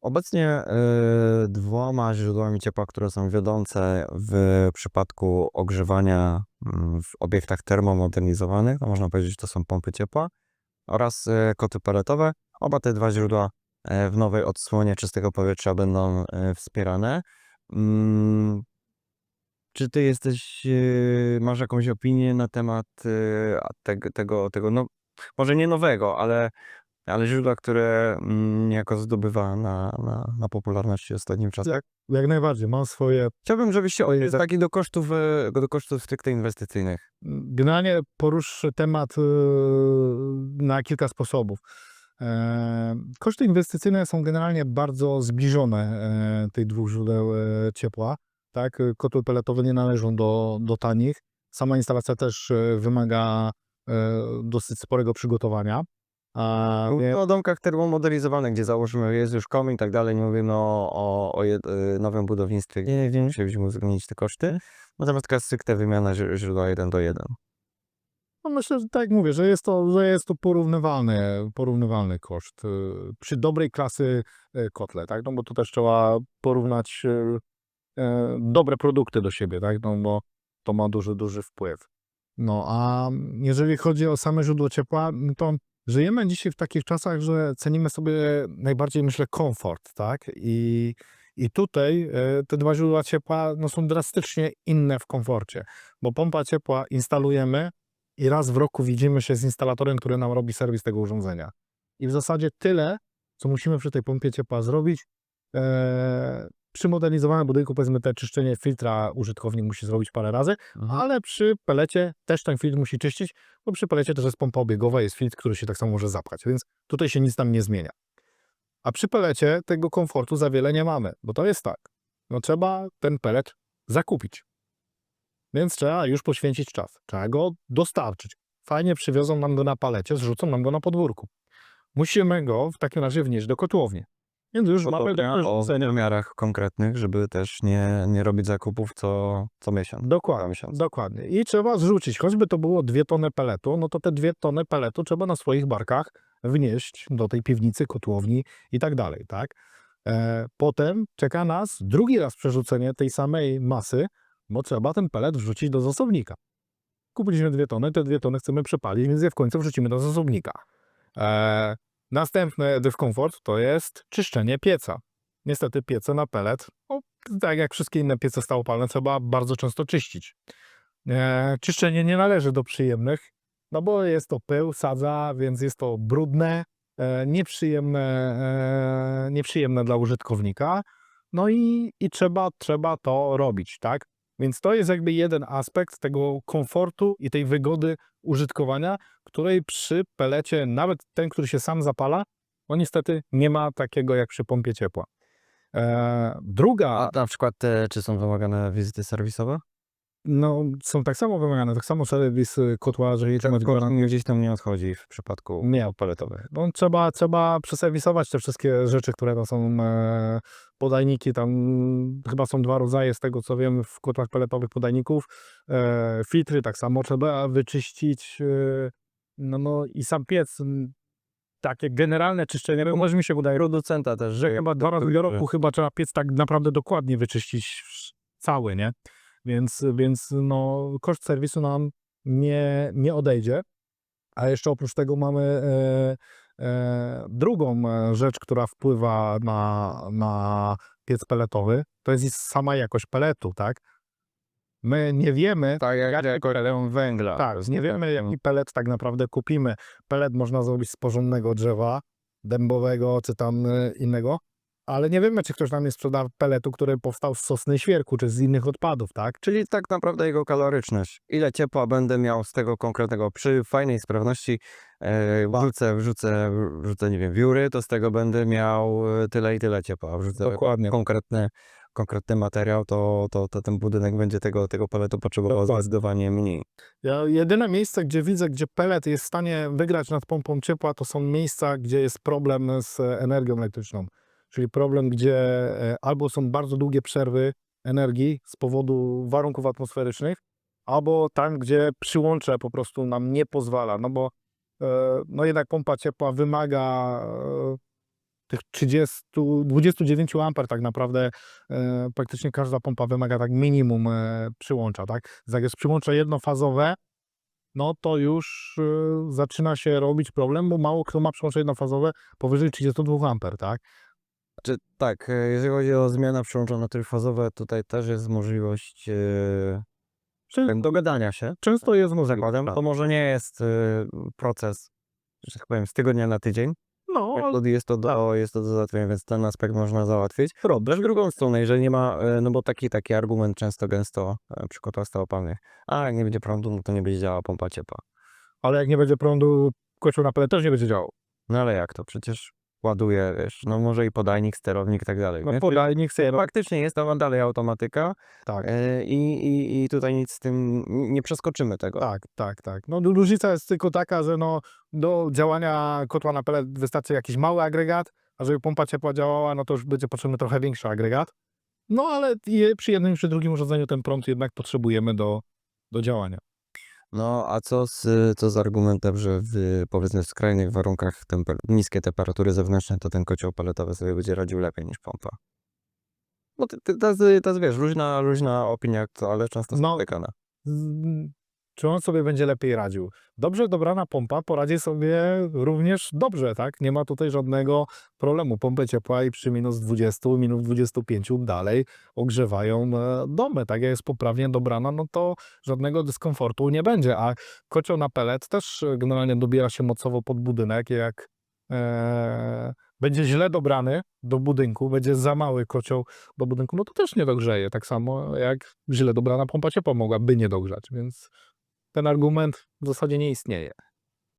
Obecnie e, dwoma źródłami ciepła, które są wiodące w przypadku ogrzewania mm, w obiektach termomodernizowanych, można powiedzieć, to są pompy ciepła oraz e, koty peletowe. Oba te dwa źródła e, w nowej odsłonie czystego powietrza będą e, wspierane. Mm, Czy ty jesteś, e, masz jakąś opinię na temat tego, tego, no może nie nowego, ale ale źródła, które mm, niejako zdobywa na, na, na popularności ostatnim czasie. Jak, jak najbardziej, mam swoje. Chciałbym, żebyście o, taki do kosztów, e, do kosztów stricte inwestycyjnych. Generalnie poruszę temat e, na kilka sposobów. E, Koszty inwestycyjne są generalnie bardzo zbliżone e, tych dwóch źródeł e, ciepła. Tak? Kotły peletowe nie należą do, do tanich. Sama instalacja też e, wymaga e, dosyć sporego przygotowania. A, Mówimy o domkach termomodernizowanych, gdzie założymy, jest już komin i tak dalej, nie mówimy o, o, o jed, y, nowym budownictwie, gdzie nie musielibyśmy uwzględnić te koszty. Natomiast taka stricte wymiana źró- źródła 1 do 1. No myślę, że tak jak mówię, że jest to, że jest to porównywalny, porównywalny koszt y, przy dobrej klasy y, kotle, tak? No bo tu też trzeba porównać dobre produkty do siebie, tak? No bo to ma duży, duży wpływ. No a jeżeli chodzi o same źródło ciepła, no to żyjemy dzisiaj w takich czasach, że cenimy sobie najbardziej, myślę, komfort, tak? I, i tutaj e, te dwa źródła ciepła no, są drastycznie inne w komforcie, bo pompa ciepła instalujemy, i raz w roku widzimy się z instalatorem, który nam robi serwis tego urządzenia. I w zasadzie tyle, co musimy przy tej pompie ciepła zrobić. Eee, przy modernizowanym budynku, powiedzmy, te czyszczenie filtra użytkownik musi zrobić parę razy, ale przy pelecie też ten filtr musi czyścić, bo przy pelecie też jest pompa obiegowa, jest filtr, który się tak samo może zapchać, więc tutaj się nic tam nie zmienia. A przy pelecie tego komfortu za wiele nie mamy, bo to jest tak, no trzeba ten pelet zakupić. Więc trzeba już poświęcić czas. Trzeba go dostarczyć. Fajnie przywiozą nam go na palecie, zrzucą nam go na podwórku. Musimy go w takim razie wnieść do kotłowni. Więc już mamy do o wymiarach konkretnych, żeby też nie, nie robić zakupów co, co miesiąc. Dokładnie, miesiąc. dokładnie. I trzeba zrzucić, choćby to było dwie tony peletu, no to te dwie tony peletu trzeba na swoich barkach wnieść do tej piwnicy, kotłowni i tak dalej, tak? E, potem czeka nas drugi raz przerzucenie tej samej masy, bo trzeba ten pelet wrzucić do zasobnika. Kupiliśmy dwie tony, te dwie tony chcemy przepalić, więc je w końcu wrzucimy do zasobnika. E, następny dyskomfort to jest czyszczenie pieca. Niestety piece na pelet, no, tak jak wszystkie inne piece stałopalne, trzeba bardzo często czyścić. E, czyszczenie nie należy do przyjemnych, no bo jest to pył, sadza, więc jest to brudne, e, nieprzyjemne, e, nieprzyjemne dla użytkownika. No i, i trzeba, trzeba to robić, tak? Więc to jest jakby jeden aspekt tego komfortu i tej wygody użytkowania, której przy pelecie, nawet ten, który się sam zapala, no niestety nie ma takiego jak przy pompie ciepła. E, druga, A na przykład te, czy są wymagane wizyty serwisowe? No, są tak samo wymagane, tak samo serwis y, kotła, jeżeli Czy temat gdzieś tam nie odchodzi w przypadku nie peletowych? No, trzeba, trzeba przeserwisować te wszystkie rzeczy, które to są e, podajniki. Tam chyba są dwa rodzaje, z tego co wiem, w kotłach peletowych podajników. E, filtry tak samo trzeba wyczyścić. E, no, no i sam piec. m, Takie generalne czyszczenie, bo może mi się wydaje, Producenta też, że chyba dwa razy do roku chyba trzeba piec tak naprawdę dokładnie wyczyścić cały, nie? Więc, więc no, koszt serwisu nam nie, nie odejdzie. A jeszcze oprócz tego mamy e, e, drugą e, rzecz, która wpływa na, na piec peletowy, to jest sama jakość peletu, tak? My nie wiemy, Tak, jak, jak pelet węgla. tak, nie wiemy jaki pelet tak naprawdę kupimy. Pelet można zrobić z porządnego drzewa, dębowego czy tam e, innego, ale nie wiemy, czy ktoś nam nie sprzeda peletu, który powstał z sosny świerku, czy z innych odpadów, tak? Czyli tak naprawdę jego kaloryczność. Ile ciepła będę miał z tego konkretnego, przy fajnej sprawności e, wrzucę, wrzucę, wrzucę, nie wiem, wióry, to z tego będę miał e, tyle i tyle ciepła. Wrzucę Dokładnie. konkretny, konkretny materiał, to, to, to ten budynek będzie tego, tego peletu potrzebował Dokładnie. zdecydowanie mniej. Ja, jedyne miejsce, gdzie widzę, gdzie pelet jest w stanie wygrać nad pompą ciepła, to są miejsca, gdzie jest problem z energią elektryczną. Czyli problem, gdzie e, albo są bardzo długie przerwy energii z powodu warunków atmosferycznych, albo tam, gdzie przyłącze po prostu nam nie pozwala. No bo e, no jednak pompa ciepła wymaga e, tych 30, 29 amper tak naprawdę praktycznie każda pompa wymaga tak minimum przyłącza, tak? Jak jest przyłącze jednofazowe, no to już zaczyna się robić problem, bo mało kto ma przyłącze jednofazowe powyżej 32 amper, tak? Czy tak, e, jeżeli chodzi o zmianę przyłączone trójfazowe, tutaj też jest możliwość e, Czy, tak, dogadania się często jest z możliwe. zakładem. To może nie jest e, proces, że tak powiem, z tygodnia na tydzień. No, ale jest to do, jest to do załatwienia, więc ten aspekt można załatwić. Też w drugą stronę, jeżeli nie ma, e, no bo taki, taki argument często, gęsto e, przy kotłach stałopalnych, a jak nie będzie prądu, no to nie będzie działała pompa ciepła. ale jak nie będzie prądu, kocioł na pelet też nie będzie działał. No ale jak to? Przecież ładuje, wiesz, no może i podajnik, sterownik i tak dalej. No nie? podajnik sobie, Faktycznie jest tam dalej automatyka tak. e, i, i, i tutaj nic z tym, nie przeskoczymy tego. Tak, tak, tak. No różnica jest tylko taka, że no, do działania kotła na pelet wystarczy jakiś mały agregat, a żeby pompa ciepła działała, no to już będzie potrzebny trochę większy agregat. No ale je, przy jednym i przy drugim urządzeniu ten prąd jednak potrzebujemy do, do działania. No a co z, co z argumentem, że w powiedzmy w skrajnych warunkach temper- niskie temperatury zewnętrzne, to ten kocioł paletowy sobie będzie radził lepiej niż pompa? No to, jest- wiesz, luźna, luźna opinia, ale często No. spotykana. Czy on sobie będzie lepiej radził? Dobrze dobrana pompa poradzi sobie również dobrze, tak? Nie ma tutaj żadnego problemu. Pompy ciepła i przy minus 20, minus 25 dalej ogrzewają e, domy. Tak jak jest poprawnie dobrana, no to żadnego dyskomfortu nie będzie. A kocioł na pelet też e, generalnie dobiera się mocowo pod budynek. Jak e, będzie źle dobrany do budynku, będzie za mały kocioł do budynku, no to też nie dogrzeje. Tak samo jak źle dobrana pompa ciepła mogłaby nie dogrzać, więc ten argument w zasadzie nie istnieje.